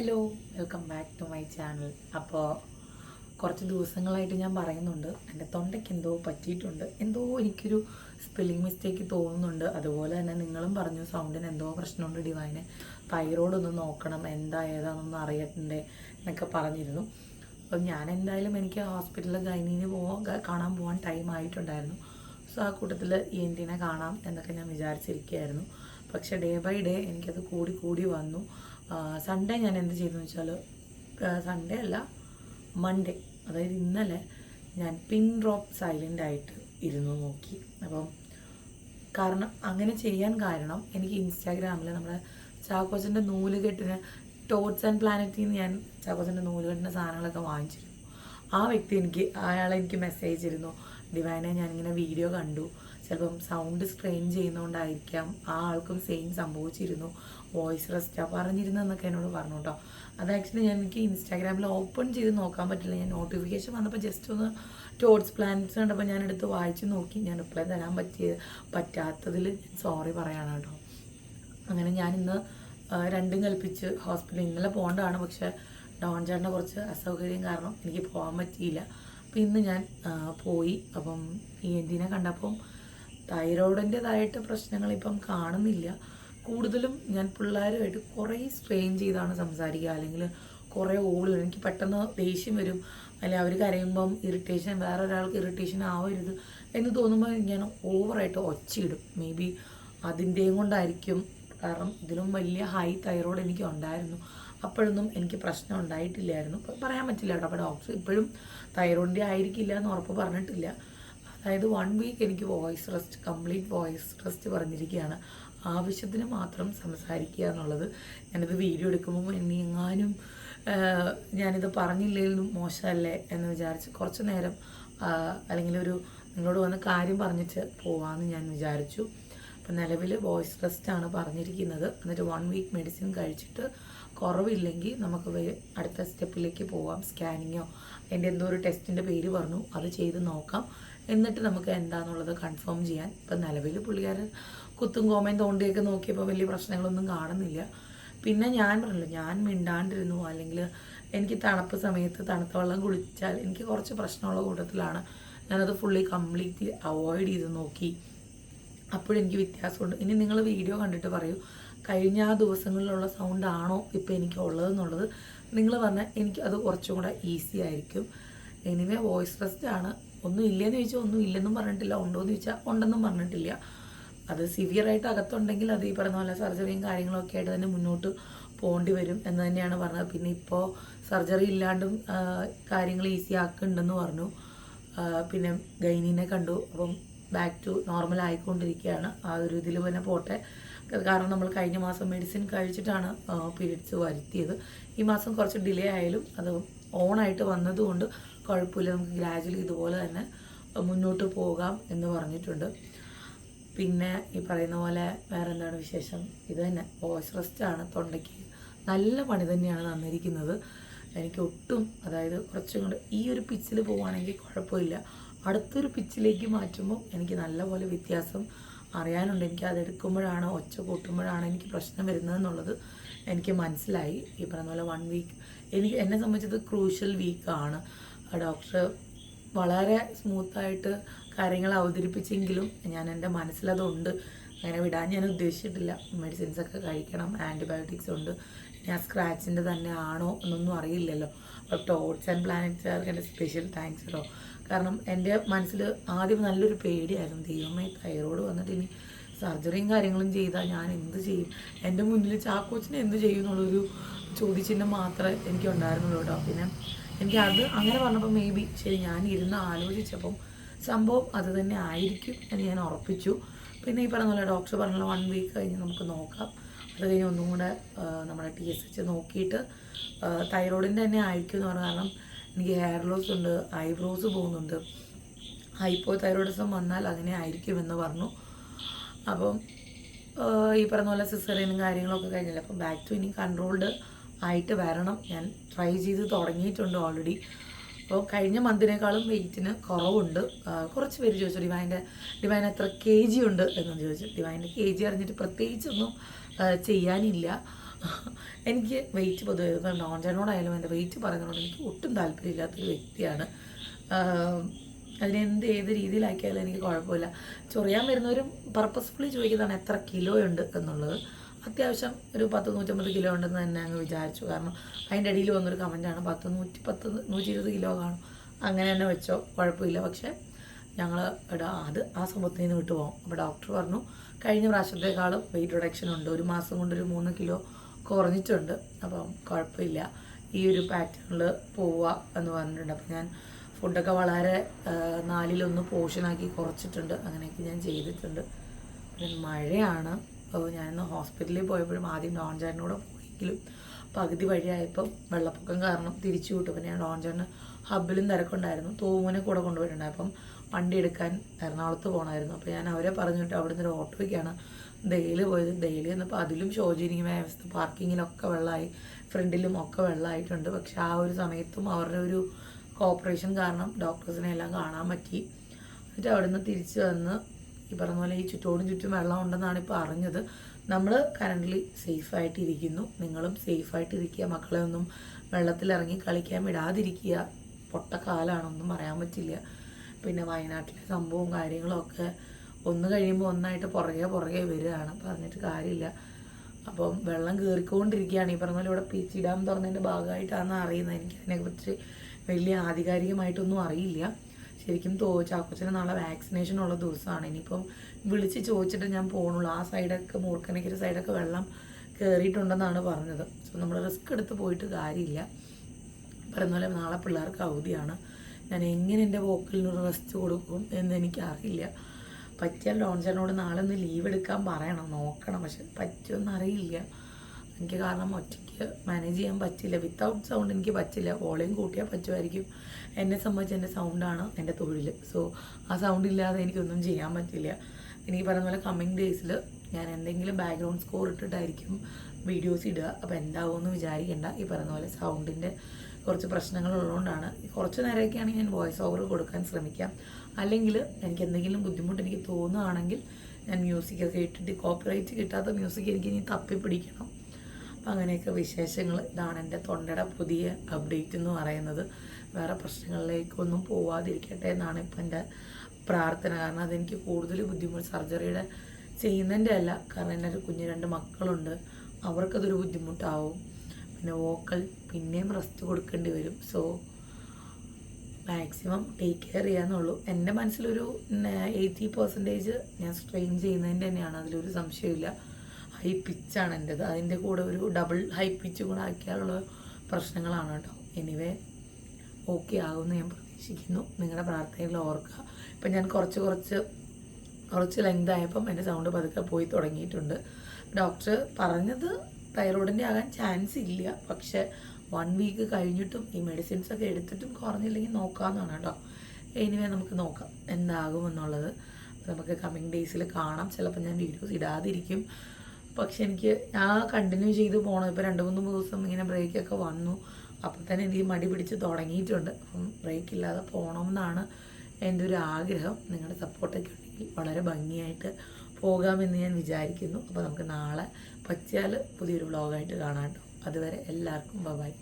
Hello welcome back to my channel. അപ്പോൾ കുറച്ച് ദിവസങ്ങളായിട്ട് ഞാൻ പറയുന്നുണ്ട്. എന്റെ തൊണ്ടയ്ക്ക് എന്തോ പറ്റിയിട്ടുണ്ട്. എന്തോ എനിക്കൊരു സ്പെല്ലിംഗ് മിസ്റ്റേക്ക് തോന്നുന്നുണ്ട്. അതുപോലെ തന്നെ നിങ്ങളും പറഞ്ഞു സൗണ്ടിന് എന്തോ പ്രശ്നമുണ്ട് ഡിവൈന്. തൈറോയ്ഡ് ഒന്ന് നോക്കണം എന്താ ഏതാണെന്നൊന്ന് അറിയണ്ടേ എന്നൊക്കെ പറഞ്ഞിരുന്നു. അപ്പം ഞാൻ എന്തായാലും എനിക്ക് ഹോസ്പിറ്റലിൽ ഗൈനീന് പോകാൻ കാണാൻ പോകാൻ ടൈം ആയിട്ടുണ്ടായിരുന്നു. സോ ആ കൂട്ടത്തിൽ ഇ എൻ ടീനെ കാണാം എന്നൊക്കെ ഞാൻ വിചാരിച്ചിരിക്കുകയായിരുന്നു. പക്ഷേ ഡേ ബൈ ഡേ എനിക്കത് കൂടി കൂടി വന്നു. സൺഡേ ഞാൻ എന്ത് ചെയ്തെന്ന് വെച്ചാൽ സൺഡേ അല്ല മൺഡേ അതായത് ഇന്നലെ ഞാൻ പിൻ ഡ്രോപ്പ് സൈലന്റ് ആയിട്ട് ഇരുന്നു നോക്കി. അപ്പം കാരണം അങ്ങനെ ചെയ്യാൻ കാരണം എനിക്ക് ഇൻസ്റ്റാഗ്രാമിൽ നമ്മുടെ ചാക്കോച്ചന്റെ നൂലുകെട്ടിന് ടോട്ട്സ് ആൻഡ് പ്ലാനറ്റിൽ നിന്ന് ഞാൻ ചാക്കോച്ചന്റെ നൂലുകെട്ടിന്റെ സാധനങ്ങളൊക്കെ വാങ്ങിച്ചിരുന്നു. ആ വ്യക്തി എനിക്ക് അയാളെ എനിക്ക് മെസ്സേജ് ഇരുന്നു ഡിവൈനെ ഞാനിങ്ങനെ വീഡിയോ കണ്ടു. ചിലപ്പം സൗണ്ട് സ്ട്രെയിൻ ചെയ്യുന്നതുകൊണ്ടായിരിക്കാം ആ ആൾക്കും സെയിം സംഭവിച്ചിരുന്നു. വോയിസ് റെസ്റ്റാ പറഞ്ഞിരുന്നെന്നൊക്കെ എന്നോട് പറഞ്ഞു കേട്ടോ അത് ആക്ച്വലി ഞാൻ എനിക്ക് ഇൻസ്റ്റാഗ്രാമിൽ ഓപ്പൺ ചെയ്ത് നോക്കാൻ പറ്റില്ല. ഞാൻ നോട്ടിഫിക്കേഷൻ വന്നപ്പോൾ ജസ്റ്റ് ഒന്ന് ടോട്ട്സ് പ്ലാൻസ് കണ്ടപ്പോൾ ഞാൻ എടുത്ത് വായിച്ച് നോക്കി. ഞാൻ റിപ്ലൈ തരാൻ പറ്റിയ പറ്റാത്തതിൽ ഞാൻ സോറി പറയാണ് കേട്ടോ അങ്ങനെ ഞാൻ ഇന്ന് രണ്ടും കൽപ്പിച്ച് ഹോസ്പിറ്റലിൽ ഇന്നലെ പോകേണ്ടതാണ്. പക്ഷേ ഡോൺ കുറച്ച് അസൗകര്യം കാരണം എനിക്ക് പോകാൻ പറ്റിയില്ല. അപ്പം ഇന്ന് ഞാൻ പോയി. അപ്പം ഈ എന്തിനെ കണ്ടപ്പം തൈറോയിഡിന്റെതായിട്ട് പ്രശ്നങ്ങൾ ഇപ്പം കാണുന്നില്ല. കൂടുതലും ഞാൻ പിള്ളേരുമായിട്ട് കുറേ സ്ട്രെയിൻ ചെയ്താണ് സംസാരിക്കുക. അല്ലെങ്കിൽ കുറേ ഓടി. എനിക്ക് പെട്ടെന്ന് ദേഷ്യം വരും. അല്ലെങ്കിൽ അവർ കരയുമ്പം ഇറിറ്റേഷൻ വേറെ ഒരാൾക്ക് ഇറിറ്റേഷൻ ആവരുത് എന്ന് തോന്നുമ്പോൾ ഞാൻ ഓവറായിട്ട് ഒച്ചയിടും. മേ ബി അതിന്റെയും കൊണ്ടായിരിക്കും. കാരണം ഇതിലും വലിയ ഹൈ തൈറോയിഡ് എനിക്ക് ഉണ്ടായിരുന്നു. അപ്പോഴൊന്നും എനിക്ക് പ്രശ്നം ഉണ്ടായിട്ടില്ലായിരുന്നു. പറയാൻ പറ്റില്ല കേട്ടോ. അപ്പോൾ ഡോക്ടർ ഇപ്പോഴും തൈറോയിഡിന്റെ ആയിരിക്കില്ല എന്ന് ഉറപ്പ് പറഞ്ഞിട്ടില്ല. അതായത് വൺ വീക്ക് എനിക്ക് voice rest complete voice rest പറഞ്ഞിരിക്കുകയാണ്. ആവശ്യത്തിന് മാത്രം സംസാരിക്കുക എന്നുള്ളത് ഞാനിത് വീഡിയോ എടുക്കുമ്പോൾ ഇനി എങ്ങാനും ഞാനിത് പറഞ്ഞില്ലെങ്കിലും മോശമല്ലേ എന്ന് വിചാരിച്ച് കുറച്ച് നേരം അല്ലെങ്കിൽ ഒരു നിങ്ങളോട് വന്ന കാര്യം പറഞ്ഞിട്ട് പോവാമെന്ന് ഞാൻ വിചാരിച്ചു. അപ്പം നിലവിൽ വോയിസ് റെസ്റ്റാണ് പറഞ്ഞിരിക്കുന്നത്. എന്നിട്ട് വൺ വീക്ക് മെഡിസിൻ കഴിച്ചിട്ട് കുറവില്ലെങ്കിൽ നമുക്ക് അടുത്ത സ്റ്റെപ്പിലേക്ക് പോവാം. സ്കാനിങ്ങോ എന്റെ എന്തോ ഒരു ടെസ്റ്റിന്റെ പേര് പറഞ്ഞു. അത് ചെയ്ത് നോക്കാം. എന്നിട്ട് നമുക്ക് എന്താണെന്നുള്ളത് കൺഫേം ചെയ്യാൻ. ഇപ്പം നിലവിൽ പുള്ളിക്കാരൻ കുത്തും കോമയും തോണ്ടിയൊക്കെ നോക്കിയപ്പോൾ വലിയ പ്രശ്നങ്ങളൊന്നും കാണുന്നില്ല. പിന്നെ ഞാൻ പറഞ്ഞല്ലോ ഞാൻ മിണ്ടാണ്ടിരുന്നു. അല്ലെങ്കിൽ എനിക്ക് തണുപ്പ് സമയത്ത് തണുത്ത വെള്ളം കുളിച്ചാൽ എനിക്ക് കുറച്ച് പ്രശ്നമുള്ള കൂട്ടത്തിലാണ്. ഞാനത് ഫുള്ളി കംപ്ലീറ്റ്ലി അവോയ്ഡ് ചെയ്ത് നോക്കി. അപ്പോഴെനിക്ക് വ്യത്യാസമുണ്ട്. ഇനി നിങ്ങൾ വീഡിയോ കണ്ടിട്ട് പറയൂ കഴിഞ്ഞ ആ ദിവസങ്ങളിലുള്ള സൗണ്ട് ആണോ ഇപ്പോൾ എനിക്ക് ഉള്ളതെന്നുള്ളത് നിങ്ങൾ പറഞ്ഞാൽ എനിക്ക് അത് കുറച്ചും കൂടെ ഈസി ആയിരിക്കും. എനിവേ വോയിസ് റെസ്റ്റ് ആണ്. ഒന്നും ഇല്ലെന്ന് ചോദിച്ചാൽ ഒന്നും ഇല്ലെന്നും പറഞ്ഞിട്ടില്ല. ഉണ്ടോ എന്ന് ചോദിച്ചാൽ ഉണ്ടെന്നും പറഞ്ഞിട്ടില്ല. അത് സിവിയർ ആയിട്ട് അകത്തുണ്ടെങ്കിൽ അത് ഈ പറഞ്ഞ പോലെ സർജറിയും കാര്യങ്ങളൊക്കെ ആയിട്ട് തന്നെ മുന്നോട്ട് പോകേണ്ടി വരും എന്ന് തന്നെയാണ് പറഞ്ഞത്. പിന്നെ ഇപ്പോൾ സർജറി ഇല്ലാണ്ടും കാര്യങ്ങൾ ഈസി ആക്കുന്നുണ്ടെന്ന് പറഞ്ഞു. പിന്നെ ഗൈനീനെ കണ്ടു. അപ്പം ബാക്ക് ടു നോർമൽ ആയിക്കൊണ്ടിരിക്കുകയാണ്. ആ ഒരു ഇതിൽ തന്നെ പോട്ടെ. കാരണം നമ്മൾ കഴിഞ്ഞ മാസം മെഡിസിൻ കഴിച്ചിട്ടാണ് പീരീഡ്സ് വരുത്തിയത്. ഈ മാസം കുറച്ച് ഡിലേ ആയാലും അത് ഓണായിട്ട് വന്നതുകൊണ്ട് കുഴപ്പമില്ല. നമുക്ക് ഗ്രാജുവലി ഇതുപോലെ തന്നെ മുന്നോട്ട് പോകാം എന്ന് പറഞ്ഞിട്ടുണ്ട്. പിന്നെ ഈ പറയുന്ന പോലെ വേറെ എന്താണ് വിശേഷം? ഇത് തന്നെ. വോയിസ് റെസ്റ്റ് ആണ്. തൊണ്ടയ്ക്ക് നല്ല പണി തന്നെയാണ് തന്നിരിക്കുന്നത്. എനിക്ക് ഒട്ടും അതായത് കുറച്ചും കൂടെ ഈ ഒരു പിച്ചിൽ പോവുകയാണെങ്കിൽ കുഴപ്പമില്ല. അടുത്തൊരു പിച്ചിലേക്ക് മാറ്റുമ്പോൾ എനിക്ക് നല്ലപോലെ വ്യത്യാസം അറിയാനുണ്ട്. എനിക്ക് അത് എടുക്കുമ്പോഴാണോ ഒച്ച കൂട്ടുമ്പോഴാണ് എനിക്ക് പ്രശ്നം വരുന്നതെന്നുള്ളത് എനിക്ക് മനസ്സിലായി. ഈ പറഞ്ഞ പോലെ വൺ വീക്ക് എനിക്ക് എന്നെ സംബന്ധിച്ചത് ക്രൂഷ്യൽ വീക്കാണ് ഡോക്ടർ വളരെ സ്മൂത്തായിട്ട് കാര്യങ്ങൾ അവതരിപ്പിച്ചെങ്കിലും ഞാൻ എന്റെ മനസ്സിലതുണ്ട് അങ്ങനെ വിടാൻ ഞാൻ ഉദ്ദേശിച്ചിട്ടില്ല. മെഡിസിൻസ് ഒക്കെ കഴിക്കണം ആന്റിബയോട്ടിക്സ് ഉണ്ട്. ഞാൻ സ്ക്രാച്ചിന്റെ തന്നെ ആണോ എന്നൊന്നും അറിയില്ലല്ലോ. ടോട്ട്സ് ആൻഡ് പ്ലാനറ്റ്സുകാർക്ക് എന്റെ സ്പെഷ്യൽ താങ്ക്സ് കേട്ടോ കാരണം എന്റെ മനസ്സിൽ ആദ്യം നല്ലൊരു പേടിയായിരുന്നു. ദൈവമേ തൈറോയ്ഡ് വന്നിട്ട് ഇനി സർജറിയും കാര്യങ്ങളും ചെയ്താൽ ഞാൻ എന്ത് ചെയ്യും? എന്റെ മുന്നിൽ ചാക്കോച്ചിനെ എന്ത് ചെയ്യും എന്നുള്ളൊരു ചോദ്യചിഹ്നം മാത്രമേ എനിക്ക് ഉണ്ടായിരുന്നുള്ളൂ കേട്ടോ. പിന്നെ എനിക്ക് അത് അങ്ങനെ പറഞ്ഞപ്പോൾ മേ ബി ശരി ഞാൻ ഇരുന്ന് ആലോചിച്ചപ്പം സംഭവം അത് തന്നെ ആയിരിക്കും എന്ന് ഞാൻ ഉറപ്പിച്ചു. പിന്നെ ഈ പറഞ്ഞ പോലെ ഡോക്ടർ പറഞ്ഞ വൺ വീക്ക് കഴിഞ്ഞ് നമുക്ക് നോക്കാം. അത് കഴിഞ്ഞ് ഒന്നും കൂടെ നമ്മുടെ ടി എസ് എച്ച് നോക്കിയിട്ട് തൈറോയിഡിന്റെ തന്നെ ആയിരിക്കും എന്ന് പറഞ്ഞാൽ കാരണം എനിക്ക് ഹെയർ ലോസ് ഉണ്ട് ഐബ്രോസ് പോകുന്നുണ്ട്. ഹൈപ്പോ തൈറോയിഡിസം വന്നാൽ ആയിരിക്കും എന്ന് പറഞ്ഞു. അപ്പം ഈ പറഞ്ഞ പോലെ സിസറിനും കാര്യങ്ങളൊക്കെ കഴിഞ്ഞില്ല? അപ്പം ബാക്ക് ടു ഇനി കൺട്രോൾഡ് ആയിട്ട് വരണം. ഞാൻ ട്രൈ ചെയ്ത് തുടങ്ങിയിട്ടുണ്ട് ഓൾറെഡി അപ്പോൾ കഴിഞ്ഞ മന്തിനേക്കാളും വെയിറ്റിന് കുറവുണ്ട്. കുറച്ച് പേര് ചോദിച്ചു ഡിവൈന്റെ ഡിവൈൻ എത്ര കെ ജി ഉണ്ട്? എന്ന് ചോദിച്ചു. ഡിവൈന്റെ കെ ജി അറിഞ്ഞിട്ട് പ്രത്യേകിച്ചൊന്നും ചെയ്യാനില്ല. എനിക്ക് വെയിറ്റ് പൊതുവെ നോൺചേനോടായാലും എന്റെ വെയിറ്റ് പറയുന്നതുകൊണ്ട് എനിക്ക് ഒട്ടും താല്പര്യമില്ലാത്തൊരു വ്യക്തിയാണ്. അതിനെ അതിനെന്ത് ഏത് രീതിയിലാക്കിയാലും എനിക്ക് കുഴപ്പമില്ല. ചൊറിയാൻ വരുന്നവരും പർപ്പസ്ഫുള്ളി ചോദിക്കുന്നതാണ് എത്ര കിലോ ഉണ്ട് എന്നുള്ളത്. അത്യാവശ്യം ഒരു പത്ത് നൂറ്റമ്പത് കിലോ ഉണ്ടെന്ന് തന്നെ അങ്ങ് വിചാരിച്ചു. കാരണം അതിന്റെ അടിയിൽ വന്നൊരു കമന്റാണ് പത്ത് നൂറ്റി പത്ത് നൂറ്റി ഇരുപത് കിലോ കാണും. അങ്ങനെ തന്നെ വെച്ചോ കുഴപ്പമില്ല. പക്ഷേ ഞങ്ങൾ ഇവിടെ അത് ആ സംഭവത്തിൽ നിന്ന് വിട്ടു പോകും അപ്പോൾ ഡോക്ടർ പറഞ്ഞു കഴിഞ്ഞ പ്രാവശ്യത്തേക്കാളും വെയിറ്റ് റിഡക്ഷൻ ഉണ്ട്. ഒരു മാസം കൊണ്ട് ഒരു മൂന്ന് കിലോ കുറഞ്ഞിട്ടുണ്ട്. അപ്പം കുഴപ്പമില്ല. ഈ ഒരു പാറ്റേണിൽ പോവുക എന്ന് പറഞ്ഞിട്ടുണ്ട്. അപ്പം ഞാൻ ഫുഡൊക്കെ വളരെ നാലിലൊന്ന് പോർഷനാക്കി കുറച്ചിട്ടുണ്ട്. അങ്ങനെയൊക്കെ ഞാൻ ചെയ്തിട്ടുണ്ട്. മഴയാണ്. അപ്പോൾ ഞാനിന്ന് ഹോസ്പിറ്റലിൽ പോയപ്പോഴും ആദ്യം ഡോൺ ചേട്ടനോട് പോയെങ്കിലും പകുതി വഴിയായപ്പം വെള്ളപ്പൊക്കം കാരണം തിരിച്ചു വിട്ടു. പിന്നെ ഞാൻ ഡോൺ ചേട്ടന് ഹബിലും തിരക്കുണ്ടായിരുന്നു. തൂമുനെ കൂടെ കൊണ്ടുപോയിട്ടുണ്ട് അപ്പം വണ്ടി എടുക്കാൻ എറണാകുളത്ത് പോകണമായിരുന്നു അപ്പോൾ ഞാൻ അവരെ പറഞ്ഞിട്ട് അവിടുന്ന് ഒരു ഓട്ടോയ്ക്കാണ് ഡെയിലി പോയത്. ഡെയിലി വന്നപ്പോൾ അതിലും ശോചനീയമായ അവസ്ഥ. പാർക്കിങ്ങിലൊക്കെ വെള്ളമായി ഫ്രണ്ടിലും ഒക്കെ വെള്ളമായിട്ടുണ്ട്. പക്ഷെ ആ ഒരു സമയത്തും അവരുടെ ഒരു കോപ്പറേഷൻ കാരണം ഡോക്ടേഴ്സിനെ എല്ലാം കാണാൻ പറ്റി. എന്നിട്ട് അവിടുന്ന് തിരിച്ച് വന്ന് ഈ പറഞ്ഞ പോലെ ഈ ചുറ്റോടും ചുറ്റും വെള്ളം ഉണ്ടെന്നാണ് ഇപ്പോൾ അറിഞ്ഞത്. നമ്മൾ കറണ്ട്ലി സേഫായിട്ട് ഇരിക്കുന്നു നിങ്ങളും സേഫായിട്ട് ഇരിക്കുക മക്കളെ ഒന്നും വെള്ളത്തിലിറങ്ങി കളിക്കാൻ വിടാതിരിക്കുക. പൊട്ടക്കാലാണൊന്നും പറയാൻ പറ്റില്ല. പിന്നെ വയനാട്ടിലെ സംഭവവും കാര്യങ്ങളൊക്കെ ഒന്ന് കഴിയുമ്പോൾ ഒന്നായിട്ട് പുറകെ പുറകെ വരികയാണ്. പറഞ്ഞിട്ട് കാര്യമില്ല. അപ്പം വെള്ളം കയറിക്കൊണ്ടിരിക്കുകയാണ്. ഈ പറഞ്ഞ പോലെ ഇവിടെ പി സി ഡാം തുറന്നതിന്റെ ഭാഗമായിട്ടാണെന്ന് അറിയുന്നത്. എനിക്ക് അതിനെക്കുറിച്ച് വലിയ ആധികാരികമായിട്ടൊന്നും അറിയില്ല. ശരിക്കും തോ ചാക്കോച്ചന് നാളെ വാക്സിനേഷൻ ഉള്ള ദിവസമാണ്. ഇനിയിപ്പം വിളിച്ച് ചോദിച്ചിട്ട് ഞാൻ പോകണുള്ളൂ ആ സൈഡൊക്കെ മൂർക്കനയ്ക്കൊരു സൈഡൊക്കെ വെള്ളം കയറിയിട്ടുണ്ടെന്നാണ് പറഞ്ഞത്. സോ നമ്മൾ റിസ്ക് എടുത്ത് പോയിട്ട് കാര്യമില്ല. പറയുന്ന നാളെ പിള്ളേർക്ക് അവധിയാണ്. ഞാൻ എങ്ങനെ എന്റെ വോക്കലിനൊരു റെസ്റ്റ് കൊടുക്കും എന്ന് എനിക്കറിയില്ല പറ്റിയാൽ ഡോൺചേട്ടനോട് നാളെ ഒന്ന് ലീവ് എടുക്കാൻ പറയണം നോക്കണം. പക്ഷെ പറ്റുമെന്ന് അറിയില്ല. എനിക്ക് കാരണം ഒറ്റയ്ക്ക് മാനേജ് ചെയ്യാൻ പറ്റില്ല. വിത്തൗട്ട് സൗണ്ട് എനിക്ക് പറ്റില്ല. വോളിയം കൂട്ടിയാൽ പറ്റുമായിരിക്കും. എന്നെ സംബന്ധിച്ച് എന്റെ സൗണ്ടാണ് എന്റെ തൊഴിൽ സോ ആ സൗണ്ട് ഇല്ലാതെ എനിക്കൊന്നും ചെയ്യാൻ പറ്റില്ല. എനിക്ക് പറയുന്ന പോലെ കമ്മിങ് ഡേയ്സിൽ ഞാൻ എന്തെങ്കിലും ബാക്ക്ഗ്രൗണ്ട് സ്കോർ ഇട്ടിട്ടായിരിക്കും വീഡിയോസ് ഇടുക. അപ്പോൾ എന്താവുമെന്ന് വിചാരിക്കേണ്ട. ഈ പറയുന്ന പോലെ സൗണ്ടിന്റെ കുറച്ച് പ്രശ്നങ്ങൾ ഉള്ളതുകൊണ്ടാണ് കുറച്ച് നേരമൊക്കെയാണ് ഞാൻ വോയിസ് ഓവർ കൊടുക്കാൻ ശ്രമിക്കാം അല്ലെങ്കിൽ എനിക്ക് എന്തെങ്കിലും ബുദ്ധിമുട്ട് എനിക്ക് തോന്നുകയാണെങ്കിൽ ഞാൻ മ്യൂസിക്കൊക്കെ ഇട്ടിട്ട് കോപ്പറേറ്റ് കിട്ടാത്ത മ്യൂസിക് എനിക്ക് ഇനി തപ്പി പിടിക്കണം അങ്ങനെയൊക്കെ വിശേഷങ്ങൾ. ഇതാണ് എന്റെ തൊണ്ടയുടെ പുതിയ അപ്ഡേറ്റ് എന്ന് പറയുന്നത്. വേറെ പ്രശ്നങ്ങളിലേക്കൊന്നും പോവാതിരിക്കട്ടെ എന്നാണ് ഇപ്പം എന്റെ പ്രാർത്ഥന. കാരണം അതെനിക്ക് കൂടുതൽ ബുദ്ധിമുട്ട് സർജറിയുടെ ചെയ്യുന്നതിന്റെ അല്ല. കാരണം എന്റെ ഒരു കുഞ്ഞ് രണ്ട് മക്കളുണ്ട്. അവർക്കതൊരു ബുദ്ധിമുട്ടാവും. പിന്നെ വോക്കൽ പിന്നെയും റെസ്റ്റ് കൊടുക്കേണ്ടി വരും. സോ മാക്സിമം ടേക്ക് കെയർ ചെയ്യാന്നുള്ളൂ. എന്റെ മനസ്സിലൊരു എയ്റ്റി പെർസെന്റേജ് ഞാൻ സ്ട്രെയിൻ ചെയ്യുന്നതിന്റെ തന്നെയാണ്. അതിലൊരു സംശയമില്ല ഹൈ പിച്ചാണ് എന്റെത്. അതിന്റെ കൂടെ ഒരു ഡബിൾ ഹൈ പിച്ച് കൂടെ ആക്കിയാലുള്ള പ്രശ്നങ്ങളാണ് കേട്ടോ. എനിവേ ഓക്കെ ആകുമെന്ന് ഞാൻ പ്രതീക്ഷിക്കുന്നു. നിങ്ങളുടെ പ്രാർത്ഥനയിൽ ഓർക്കുക. ഇപ്പം ഞാൻ കുറച്ച് കുറച്ച് കുറച്ച് ലെങ്ത് ആയപ്പം എന്റെ സൗണ്ട് പതുക്കെ പോയി തുടങ്ങിയിട്ടുണ്ട്. ഡോക്ടർ പറഞ്ഞത് തൈറോയിഡിന്റെ ആകാൻ ചാൻസ് ഇല്ല. പക്ഷെ വൺ വീക്ക് കഴിഞ്ഞിട്ടും ഈ മെഡിസിൻസ് ഒക്കെ എടുത്തിട്ടും കുറഞ്ഞില്ലെങ്കിൽ നോക്കാമെന്നാണ് കേട്ടോ. എനിവേ നമുക്ക് നോക്കാം എന്താകുമെന്നുള്ളത്. നമുക്ക് കമ്മിങ് ഡേയ്സിൽ കാണാം. ചിലപ്പോൾ ഞാൻ വീഡിയോസ് ഇടാതിരിക്കും. പക്ഷെ എനിക്ക് ആ കണ്ടിന്യൂ ചെയ്ത് പോകണം ഇപ്പോൾ രണ്ട് മൂന്ന് ദിവസം ഇങ്ങനെ ബ്രേക്കൊക്കെ വന്നു. അപ്പം തന്നെ എനിക്ക് മടി പിടിച്ച് തുടങ്ങിയിട്ടുണ്ട്. അപ്പം ബ്രേക്ക് ഇല്ലാതെ പോകണമെന്നാണ് എന്റെ ഒരു ആഗ്രഹം. നിങ്ങളുടെ സപ്പോർട്ടൊക്കെ ഉണ്ടെങ്കിൽ വളരെ ഭംഗിയായിട്ട് പോകാമെന്ന് ഞാൻ വിചാരിക്കുന്നു. അപ്പോൾ നമുക്ക് നാളെ പറ്റിയാൽ പുതിയൊരു വ്ളോഗായിട്ട് കാണാം കേട്ടോ. അതുവരെ എല്ലാവർക്കും ബൈ